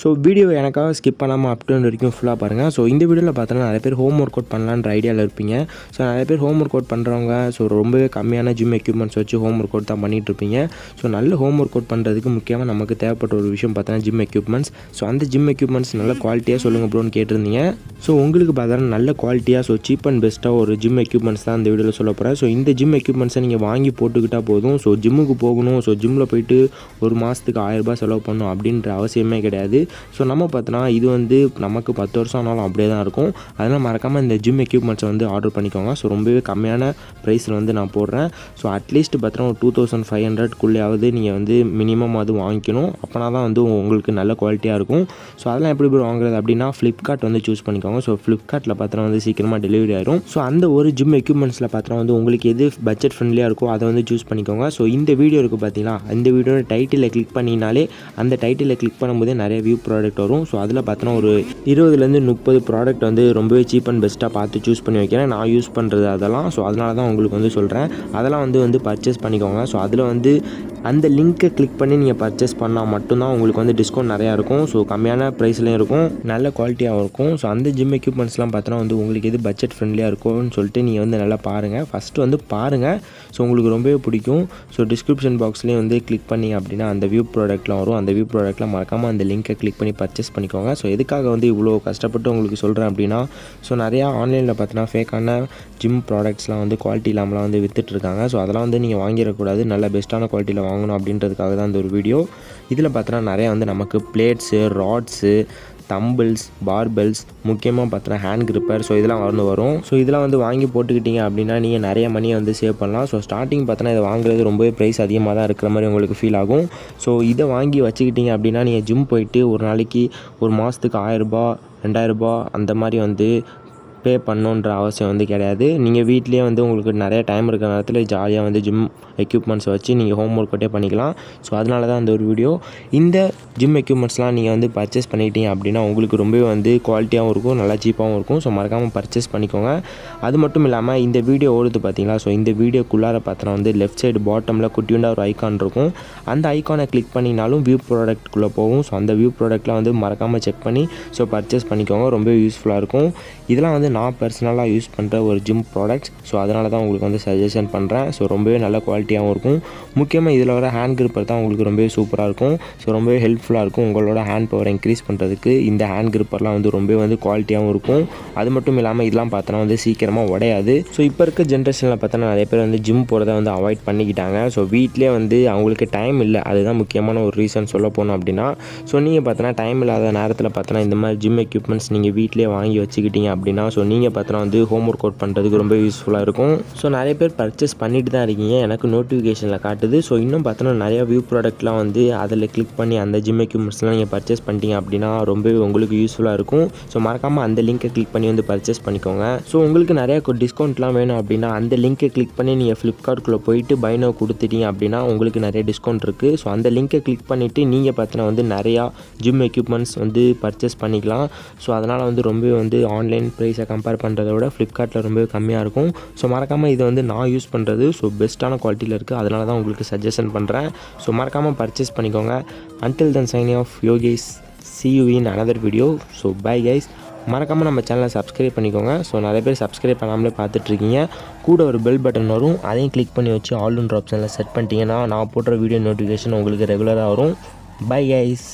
So video எனக்காக skip பண்ணாமல் அப் வரைக்கும் ஃபுல்லாக பாருங்கள் ஸோ இந்த வீடியோவில் பார்த்தோன்னா நிறைய பேர் ஹோம் ஒர்க் அவுட் பண்ணலான்ற ஐடியாவில் இருப்பீங்க. ஸோ நிறைய பேர் ஹோம் ஒர்க் அவுட் பண்ணுறவங்க ஸோ ரொம்பவே கம்மியான ஜிம் எக்யூப்மெண்ட்ஸ் வச்சு ஹோம் ஒர்க் அவுட் தான் பண்ணிகிட்டு இருப்பீங்க. ஸோ நல்ல ஹோம் ஒர்க் அவுட் பண்ணுறதுக்கு முக்கியமாக நமக்கு தேவைப்பட்ட ஒரு விஷயம் பார்த்தோன்னா ஜிம் எக்யூப்மெண்ட்ஸ் ஸோ அந்த ஜிம் எக்யூப்மெண்ட்ஸ் நல்ல குவாலிட்டியாக சொல்லுங்கள் ப்ரோன்னு கேட்டிருந்தீங்க. ஸோ உங்களுக்கு பார்த்தோன்னா நல்ல குவாலிட்டியாக ஸோ சீப் அண்ட் பெஸ்ட்டாக ஒரு ஜிம் எக்யூப்மெண்ட்ஸ் தான் இந்த வீடியோவில் சொல்ல போகிறேன் ஸோ இந்த ஜிம் எக்யூப்மெண்ட்ஸை நீங்கள் வாங்கி போட்டுக்கிட்டால் போதும். ஸோ ஜிம்முக்கு போகணும். ஸோ ஜிம்மில் போயிட்டு ஒரு மாதத்துக்கு ஆயிரரூபா செலவு பண்ணணும் அப்படின்ற அவசியமே கிடையாது. ஸோ நம்ம பார்த்தோன்னா இது வந்து நமக்கு பத்து வருஷம் ஆனாலும் அப்படியே தான் இருக்கும். அதனால் மறக்காமல் இந்த ஜிம் எக்யூப்மெண்ட்ஸை வந்து ஆர்டர் பண்ணிக்கோங்க. ஸோ ரொம்பவே கம்மியான ப்ரைஸில் வந்து நான் போடுறேன். ஸோ அட்லீஸ்ட் பார்த்தோன்னா ஒரு டூ தௌசண்ட் ஃபைவ் ஹண்ட்ரட்குள்ளேயாவது நீங்கள் வந்து மினிமம் அது வாங்கிக்கணும். அப்போனா தான் வந்து உங்களுக்கு நல்ல குவாலிட்டியாக இருக்கும். ஸோ அதெல்லாம் எப்படி போய் வாங்குறது அப்படின்னா ஃப்ளிப்கார்ட் வந்து சூஸ் பண்ணிக்கோங்க. ஸோ ஃப்ளிப்கார்ட்டில் பார்த்தோன்னா வந்து சீக்கிரமாக டெலிவரி ஆயிரும். ஸோ அந்த ஒரு ஜிம் எக்யூப்மெண்ட்ஸில் பார்த்தோன்னா வந்து உங்களுக்கு எது பட்ஜெட் ஃப்ரெண்ட்லியாக இருக்கோ அதை வந்து சூஸ் பண்ணிக்கோங்க. ஸோ இந்த வீடியோ இருக்குது பார்த்தீங்களா? இந்த வீடியோட டைட்டிலில் கிளிக் பண்ணினாலே அந்த டைட்டிலில் கிளிக் பண்ணும்போதே நிறைய வியூ ப்ராடக்ட் வரும். ஸோ அதில் பார்த்தோன்னா ஒரு இருபதுலேருந்து முப்பது ப்ராடக்ட் வந்து ரொம்பவே சீப் அண்ட் பெஸ்ட்டாக பார்த்து சூஸ் பண்ணி வைக்கிறேன். நான் யூஸ் பண்ணுறது அதெல்லாம். ஸோ அதனால தான் உங்களுக்கு வந்து சொல்கிறேன் அதெல்லாம் வந்து வந்து பர்ச்சேஸ் பண்ணிக்கோங்க. ஸோ அதில் வந்து அந்த லிங்க்கை கிளிக் பண்ணி நீங்கள் பர்ச்சேஸ் பண்ணால் மட்டும்தான் உங்களுக்கு வந்து டிஸ்கவுண்ட் நிறையா இருக்கும். ஸோ கம்மியான ப்ரைஸ்லையும் இருக்கும். நல்ல குவாலிட்டியாகவும் இருக்கும். ஸோ அந்த ஜிம் எக்யூப்மெண்ட்ஸ்லாம் பார்த்தோன்னா வந்து உங்களுக்கு எது பட்ஜெட் ஃப்ரெண்ட்லியாக இருக்கும்னு சொல்லிட்டு நீங்கள் வந்து நல்லா பாருங்கள் ஃபஸ்ட்டு வந்து பாருங்கள் ஸோ உங்களுக்கு ரொம்பவே பிடிக்கும். ஸோ டிஸ்கிரிப்ஷன் பாக்ஸ்லேயும் வந்து கிளிக் பண்ணி அப்படின்னா அந்த வியூ ப்ராடக்ட்லாம் வரும். அந்த வியூ ப்ராடக்ட்லாம் மறக்காமல் அந்த லிங்க்கை கிளிக் பண்ணி பர்ச்சேஸ் பண்ணிக்கோங்க. ஸோ எதுக்காக வந்து இவ்வளோ கஷ்டப்பட்டு உங்களுக்கு சொல்கிறேன் அப்படின்னா ஸோ நிறையா ஆன்லைனில் பார்த்தோன்னா ஃபேக்கான ஜிம் ப்ராடக்ட்ஸ்லாம் வந்து குவாலிட்டி இல்லாமலாம் வந்து விற்றுட்ருக்காங்க ஸோ அதெல்லாம் வந்து நீங்கள் வாங்கிடக்கூடாது. நல்ல பெஸ்ட்டான குவாலிட்டியில் வாங்கணும் அப்படின்றதுக்காக தான் இந்த ஒரு வீடியோ இதில் பார்த்தோன்னா நிறையா வந்து நமக்கு பிளேட்ஸு ராட்ஸு தம்பிள்ஸ் பார்பெல்ஸ் முக்கியமாக பார்த்தோன்னா ஹேண்ட் கிரிப்பர் ஸோ இதெல்லாம் வந்து வரும். ஸோ இதெல்லாம் வந்து வாங்கி போட்டுக்கிட்டீங்க அப்படின்னா நீங்கள் நிறைய மணியை வந்து சேவ் பண்ணலாம். ஸோ ஸ்டார்டிங் பார்த்தோன்னா இதை வாங்குறது ரொம்பவே ப்ரைஸ் அதிகமாக தான் இருக்கிற மாதிரி உங்களுக்கு ஃபீல் ஆகும். ஸோ இதை வாங்கி வச்சுக்கிட்டீங்க அப்படின்னா நீங்கள் ஜிம் போயிட்டு ஒரு நாளைக்கு ஒரு மாதத்துக்கு ஆயிரரூபா ரெண்டாயிரரூபா அந்த மாதிரி வந்து பே பண்ணணுன்ற அவசியம் வந்து கிடையாது. நீங்கள் வீட்லேயே வந்து உங்களுக்கு நிறைய டைம் இருக்கிற நேரத்தில் ஜாலியாக வந்து ஜிம் எக்யூப்மெண்ட்ஸை வச்சு நீங்கள் ஹோம் ஒர்க்கோட்டே பண்ணிக்கலாம். ஸோ அதனால தான் அந்த ஒரு வீடியோ இந்த ஜிம் எக்யூப்மெண்ட்ஸ்லாம் நீங்கள் வந்து பர்ச்சேஸ் பண்ணிட்டீங்க அப்படின்னா உங்களுக்கு ரொம்பவே வந்து குவாலிட்டியாகவும் இருக்கும் நல்லா சீப்பாகவும் இருக்கும். ஸோ மறக்காமல் பர்ச்சேஸ் பண்ணிக்கோங்க. அது மட்டும் இல்லாமல் இந்த வீடியோ ஓடுது பார்த்தீங்களா ஸோ இந்த வீடியோக்குள்ளார பார்த்தோன்னா வந்து லெஃப்ட் சைடு பாட்டமில் குட்டியுண்டா ஒரு ஐக்கான் இருக்கும். அந்த ஐக்கானை கிளிக் பண்ணினாலும் வியூ ப்ராடக்ட்குள்ளே போகும். ஸோ அந்த வியூ ப்ராடக்ட்லாம் வந்து மறக்காமல் செக் பண்ணி ஸோ பர்ச்சேஸ் பண்ணிக்கோங்க. ரொம்ப யூஸ்ஃபுல்லாக இருக்கும். இதெல்லாம் வந்து நான் பர்சனலாக யூஸ் பண்ணுற ஒரு ஜிம் ப்ராடக்ட்ஸ் ஸோ அதனால தான் உங்களுக்கு வந்து சஜஷன் பண்ணுறேன் ஸோ ரொம்பவே நல்ல குவாலிட்டியாகவும் இருக்கும். முக்கியமாக இதில் வர ஹேண்ட் கிரிப்பர் தான் உங்களுக்கு ரொம்பவே சூப்பராக இருக்கும். ஸோ ரொம்பவே ஹெல்ப்ஃபுல்லாக இருக்கும் உங்களோட ஹேண்ட் பவர் இன்க்ரீஸ் பண்ணுறதுக்கு இந்த ஹேண்ட் கிரிப்பர்லாம் வந்து ரொம்பவே வந்து குவாலிட்டியாகவும் இருக்கும். அது மட்டும் இல்லாமல் இதெல்லாம் பார்த்தோன்னா வந்து சீக்கிரமாக உடையாது. ஸோ இப்போ இருக்க ஜென்ரேஷனில் பார்த்தோன்னா நிறைய பேர் வந்து ஜிம் போகிறத வந்து அவாய்ட் பண்ணிக்கிட்டாங்க. ஸோ வீட்டிலே வந்து அவங்களுக்கு டைம் இல்லை. அதுதான் முக்கியமான ஒரு ரீசன் சொல்ல போனோம் அப்படின்னா. ஸோ நீங்கள் பார்த்தோன்னா டைம் இல்லாத நேரத்தில் பார்த்தோன்னா இந்த மாதிரி ஜிம் எக்யூப்மெண்ட்ஸ் நீங்கள் வீட்டிலே வாங்கி வச்சுக்கிட்டீங்க அப்படின்னா ஸோ ஸோ நீங்கள் பார்த்தோன்னா வந்து ஹோம் ஒர்க் அவுட் பண்ணுறதுக்கு ரொம்ப யூஸ்ஃபுல்லாக இருக்கும். ஸோ நிறைய பேர் பர்ச்சேஸ் பண்ணிட்டு தான் இருக்கீங்க. எனக்கு நோட்டிஃபிகேஷனில் காட்டுது. ஸோ இன்னும் பார்த்தோன்னா நிறையா வியூ ப்ராடக்ட்லாம் வந்து அதில் கிளிக் பண்ணி அந்த ஜிம் எக்யூப்மெண்ட்ஸ்லாம் நீங்கள் பர்ச்சேஸ் பண்ணிட்டீங்க அப்படின்னா ரொம்பவே உங்களுக்கு யூஸ்ஃபுல்லாக இருக்கும். ஸோ மறக்காமல் அந்த லிங்க்கை கிளிக் பண்ணி வந்து பர்ச்சேஸ் பண்ணிக்கோங்க. ஸோ உங்களுக்கு நிறைய டிஸ்கவுண்ட்லாம் வேணும் அப்படின்னா அந்த லிங்க்கை கிளிக் பண்ணி நீங்கள் ஃப்ளிப்கார்ட்குள்ளே போயிட்டு பைனோ கொடுத்துட்டீங்க அப்படின்னா உங்களுக்கு நிறைய டிஸ்கவுண்ட் இருக்குது ஸோ அந்த லிங்க்கை கிளிக் பண்ணிவிட்டு நீங்கள் பார்த்தீங்கன்னா வந்து நிறையா ஜிம் எக்யூப்மெண்ட்ஸ் வந்து பர்ச்சேஸ் பண்ணிக்கலாம். ஸோ அதனால் வந்து ரொம்பவே வந்து ஆன்லைன் ப்ரைஸை கம்பேர் பண்ணுறத விட ஃப்ளிப்கார்ட்டில் ரொம்பவே கம்மியாக இருக்கும். ஸோ மறக்காமல் இது வந்து நான் யூஸ் பண்ணுறது ஸோ பெஸ்ட்டான குவாலிட்டியில் இருக்குது அதனால தான் உங்களுக்கு சஜஷன் பண்ணுறேன் ஸோ மறக்காமல் பர்ச்சேஸ் பண்ணிக்கோங்க. Until then signing off Yogesh see you in another video so bye guys மறக்காமல் நம்ம சேனலை சப்ஸ்கிரைப் பண்ணிக்கோங்க. ஸோ நிறைய பேர் சப்ஸ்கிரைப் பண்ணாமலே பார்த்துட்ருக்கீங்க கூட ஒரு பெல் பட்டன் வரும். அதையும் கிளிக் பண்ணி வச்சு ஆல் ஒன்ற ஆப்ஷனில் செட் பண்ணிட்டீங்கன்னா நான் போடுற வீடியோ நோட்டிஃபிகேஷன் உங்களுக்கு ரெகுலராக வரும். Bye guys